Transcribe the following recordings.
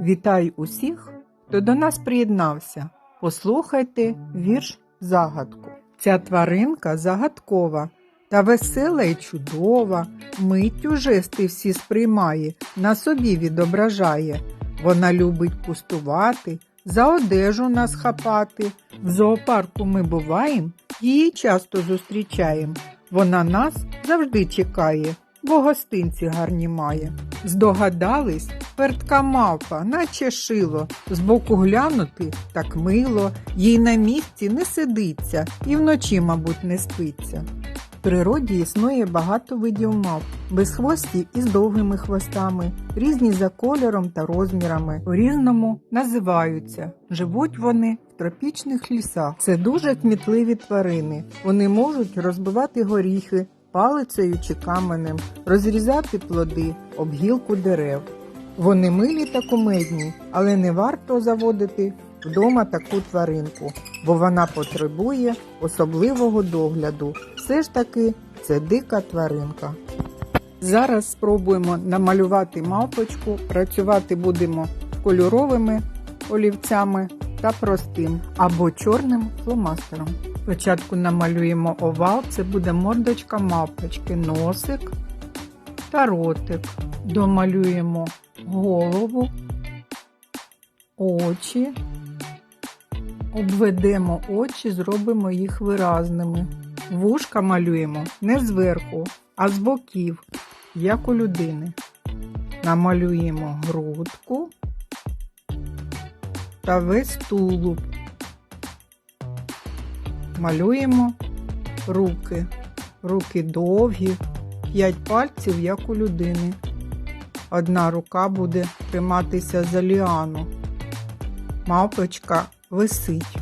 Вітаю усіх, хто до нас приєднався. Послухайте вірш загадку. Ця тваринка загадкова та весела і чудова, миттю жести всі сприймає, на собі відображає. Вона любить пустувати, за одежу нас хапати. В зоопарку ми буваєм, її часто зустрічаєм. Вона нас завжди чекає, бо гостинці гарні має. Здогадались, пертка мавпа, наче шило, збоку глянути так мило, їй на місці не сидиться і вночі, мабуть, не спиться. В природі існує багато видів мавп, безхвості із довгими хвостами, різні за кольором та розмірами, по-різному називаються. Живуть вони в тропічних лісах. Це дуже кмітливі тварини. Вони можуть розбивати горіхи палицею чи каменем, розрізати плоди, об гілку дерев. Вони милі та кумедні, але не варто заводити вдома таку тваринку, бо вона потребує особливого догляду. Все ж таки це дика тваринка. Зараз спробуємо намалювати мавпочку, працювати будемо кольоровими олівцями та простим або чорним фломастером. Спочатку намалюємо овал, це буде мордочка мавпочки, носик та ротик. Домалюємо голову, очі, обведемо очі, зробимо їх виразними. Вушка малюємо не зверху, а з боків, як у людини. Намалюємо грудку та весь тулуб. Малюємо руки. Руки довгі, п'ять пальців, як у людини. Одна рука буде триматися за ліану. Мавпочка висить.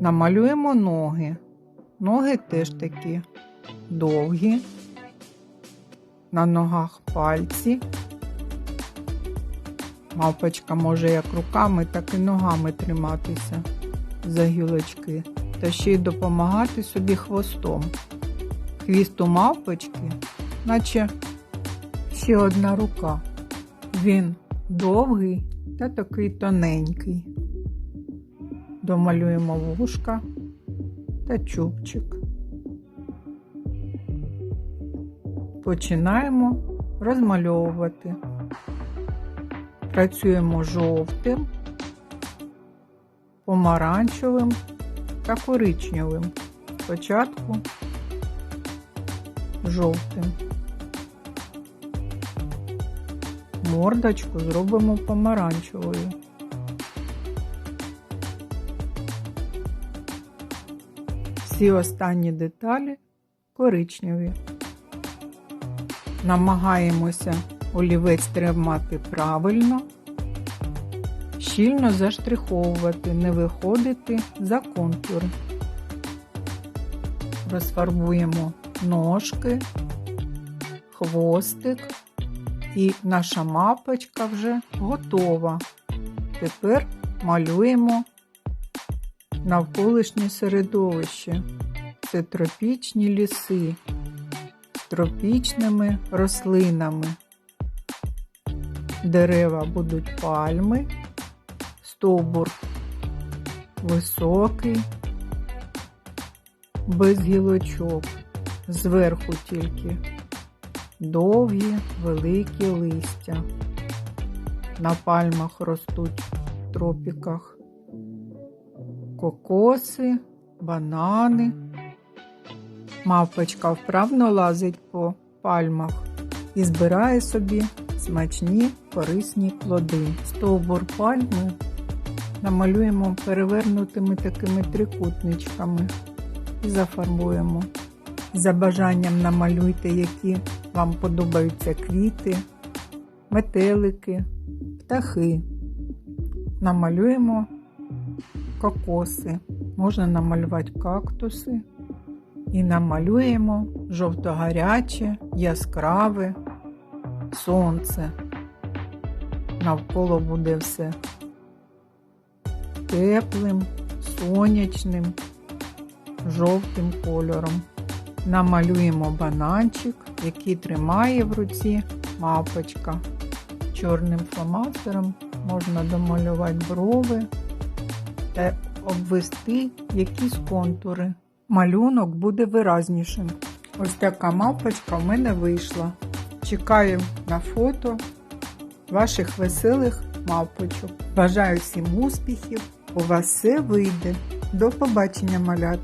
Намалюємо ноги. Ноги теж такі довгі. На ногах пальці. Мавпочка може як руками, так і ногами триматися за гілочки та ще й допомагати собі хвостом. Хвіст у мавпочки, наче ще одна рука. Він довгий та такий тоненький. Домалюємо вушка та чубчик. Починаємо розмальовувати. Працюємо жовтим, помаранчевим та коричневим. Спочатку жовтим. Мордочку зробимо помаранчевою. Всі останні деталі коричневі. Намагаємося олівець тримати правильно, щільно заштриховувати, не виходити за контур. Розфарбуємо ножки, хвостик і наша мапочка вже готова. Тепер малюємо навколишнє середовище. Це тропічні ліси з тропічними рослинами. Дерева будуть пальми, стовбур високий, без гілочок, зверху тільки довгі великі листя. На пальмах ростуть в тропіках кокоси, банани. Мавпочка вправно лазить по пальмах і збирає собі смачні корисні плоди. Стовбур пальми намалюємо перевернутими такими трикутничками і зафарбуємо. За бажанням намалюйте, які вам подобаються квіти, метелики, птахи. Намалюємо кокоси. Можна намалювати кактуси. І намалюємо жовто-гаряче, яскраве сонце. Навколо буде все теплим, сонячним, жовтим кольором. Намалюємо бананчик, який тримає в руці мапочка. чорним фломастером можна домалювати брови та обвести якісь контури. Малюнок буде виразнішим. Ось така мавпочка в мене вийшла. Чекаю на фото ваших веселих мавпочок. Бажаю всім успіхів! У вас все вийде. До побачення, малят!